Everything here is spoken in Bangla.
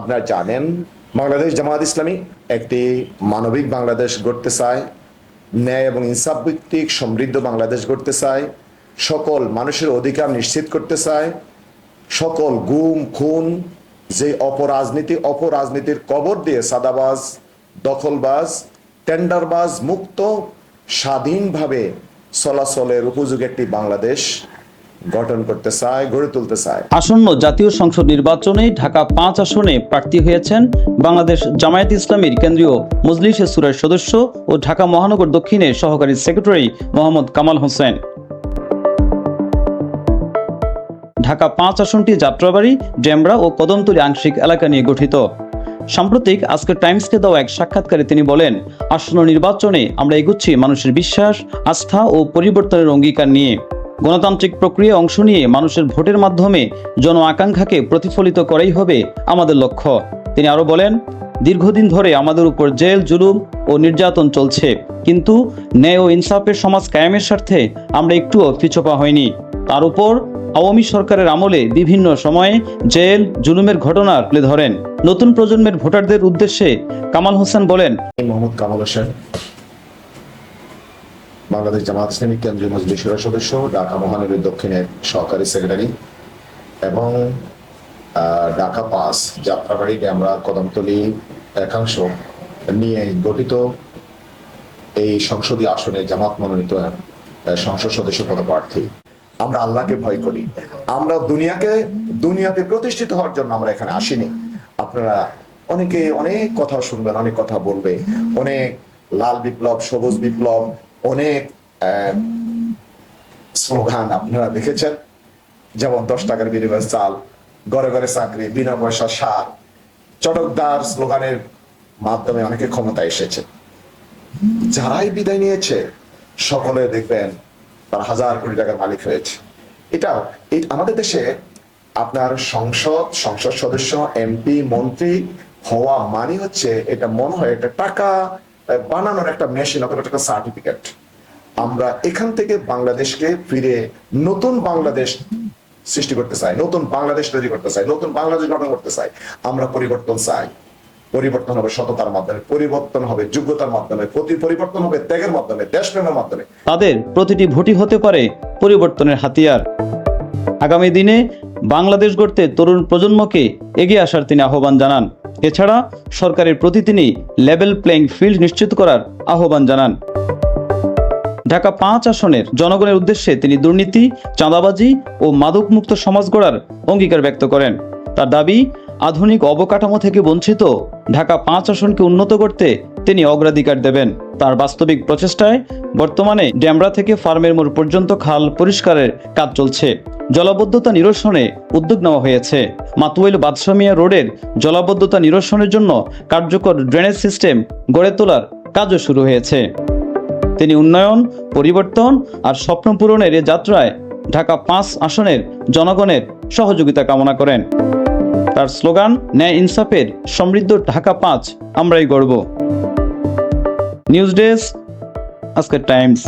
আপনারা জানেন, বাংলাদেশ জামাত ইসলামী একটি মানবিক বাংলাদেশ গড়তে চায়, ন্যায় এবং ইনসাফ ভিত্তিক সমৃদ্ধ বাংলাদেশ গড়তে চায়, সকল মানুষের অধিকার নিশ্চিত করতে চায়, সকল গুম, খুন, যে অপরাজনীতি, অপরাজনীতির কবর দিয়ে সাদাবাজ, দখলবাজ, টেন্ডারবাজ, মুক্ত, স্বাধীনভাবে চলাচলের উপযোগী একটি বাংলাদেশ গঠন করতে চায়, গড়ে তুলতে চায়। আসন্ন জাতীয় সংসদ নির্বাচনে ঢাকা পাঁচ আসনে প্রার্থী হয়েছেন বাংলাদেশ জামায়াত ইসলামীর কেন্দ্রীয় মজলিসে সুরের সদস্য ও ঢাকা মহানগর দক্ষিণের সহকারী সেক্রেটারি মোহাম্মদ কামাল হোসেন। ঢাকা পাঁচ আসনটি যাত্রাবাড়ি, ডেমরা ও কদমতলী আংশিক এলাকা নিয়ে গঠিত। সাম্প্রতিক আজকের টাইমসকে দেওয়া এক সাক্ষাৎকারে তিনি বলেন, আসন্ন নির্বাচনে আমরা এগুচ্ছি মানুষের বিশ্বাস, আস্থা ও পরিবর্তনের অঙ্গীকার নিয়ে। গণতান্ত্রিক প্রক্রিয়ায় অংশ নিয়ে মানুষের ভোটের মাধ্যমে জন আকাঙ্ক্ষাকে প্রতিফলিত করাই হবে আমাদের লক্ষ্য। তিনি আরও বলেন, দীর্ঘদিন ধরে আমাদের উপর জেল, জুলুম ও নির্যাতন চলছে, কিন্তু ন্যায় ও ইনসাফের সমাজ কায়েমের স্বার্থে আমরা একটুও পিছপা হয়নি তার উপর আওয়ামী সরকারের আমলে বিভিন্ন সময়ে জেল, জুলুমের ঘটনা তুলে ধরেন। নতুন প্রজন্মের ভোটারদের উদ্দেশ্যে কামাল হোসেন বলেন, মোহাম্মদ কামাল হোসেন বাংলাদেশ জামাত ইসলামী কেন্দ্রীয় মজলিসের সদস্য, ঢাকা মহানগরী দক্ষিণের সহকারী সেক্রেটারি এবং ঢাকা পাস যাত্রাবাড়ি ড্যামরা কদমতলী একাংশ নিয়ে গঠিত এই সংসদীয় আসনে জামাত মনোনীত সংসদ সদস্য পদপ্রার্থী। আমরা আল্লাহকে ভয় করি। আমরা দুনিয়াকে, দুনিয়াতে প্রতিষ্ঠিত হওয়ার জন্য আমরা এখানে আসিনি। আপনারা অনেকে অনেক কথা শুনবেন, অনেক কথা বলবে। অনেক লাল বিপ্লব, সবুজ বিপ্লব অনেক স্লোগান আপনারা দেখেছেন? যেমন দশ টাকার বিনিময়ে চাল, ঘরে ঘরে চাকরি, বিনা পয়সা সার। চটকদার স্লোগানের মাধ্যমে অনেকে ক্ষমতা এসেছে। যারাই বিদায় নিয়েছে, সকলে দেখবেন তারা হাজার কোটি টাকার মালিক হয়েছে। এটা এই আমাদের দেশে আপনার সংসদ সংসদ সদস্য এমপি মন্ত্রী হওয়া মানে হচ্ছে এটা মনে হয় একটা টাকা বানানোর একটা মেশিন অথবা একটা সার্টিফিকেট আমরা এখান থেকে বাংলাদেশকে ফিরে নতুন বাংলাদেশ সৃষ্টি করতে চাই, নতুন বাংলাদেশ তৈরি করতে চাই, নতুন বাংলাদেশ গঠন করতে চাই, আমরা পরিবর্তন চাই। পরিবর্তন হবে সততার মাধ্যমে, পরিবর্তন হবে যোগ্যতার মাধ্যমে, প্রতি পরিবর্তন হবে ত্যাগের মাধ্যমে, দেশপ্রেমের মাধ্যমে। তাদের প্রতিটি ভোটই হতে পারে পরিবর্তনের হাতিয়ার। আগামী দিনে বাংলাদেশ গড়তে তরুণ প্রজন্মকে এগিয়ে আসার তিনি আহ্বান জানান। এছাড়া সরকারের প্রতি তিনি লেভেল প্লেইং ফিল্ড নিশ্চিত করার আহ্বান জানান। ঢাকা পাঁচ আসনের জনগণের উদ্দেশ্যে তিনি দুর্নীতি, চাঁদাবাজি ও মাদকমুক্ত সমাজ গড়ার অঙ্গীকার ব্যক্ত করেন। তার দাবি, আধুনিক অবকাঠামো থেকে বঞ্চিত ঢাকা পাঁচ আসনকে উন্নত করতে তিনি অগ্রাধিকার দেবেন। তার বাস্তবিক প্রচেষ্টায় বর্তমানে ড্যামরা থেকে ফার্মের মোড় পর্যন্ত খাল পরিষ্কারের কাজ চলছে। জলাবদ্ধতা নিরসনে উদ্যোগ নেওয়া হয়েছে। মাতুয়েল বাদশামিয়া রোডের জলাবদ্ধতা নিরসনের জন্য কার্যকর ড্রেনেজ সিস্টেম গড়ে তোলার কাজও শুরু হয়েছে। তিনি উন্নয়ন, পরিবর্তন আর স্বপ্ন পূরণের এ যাত্রায় ঢাকা পাঁচ আসনের জনগণের সহযোগিতা কামনা করেন। তার স্লোগান, ন্যায় ইনসাফের সমৃদ্ধ ঢাকা পাঁচ, আমরাই গর্ব নিউজ ডেস্ক, আজকের টাইমস।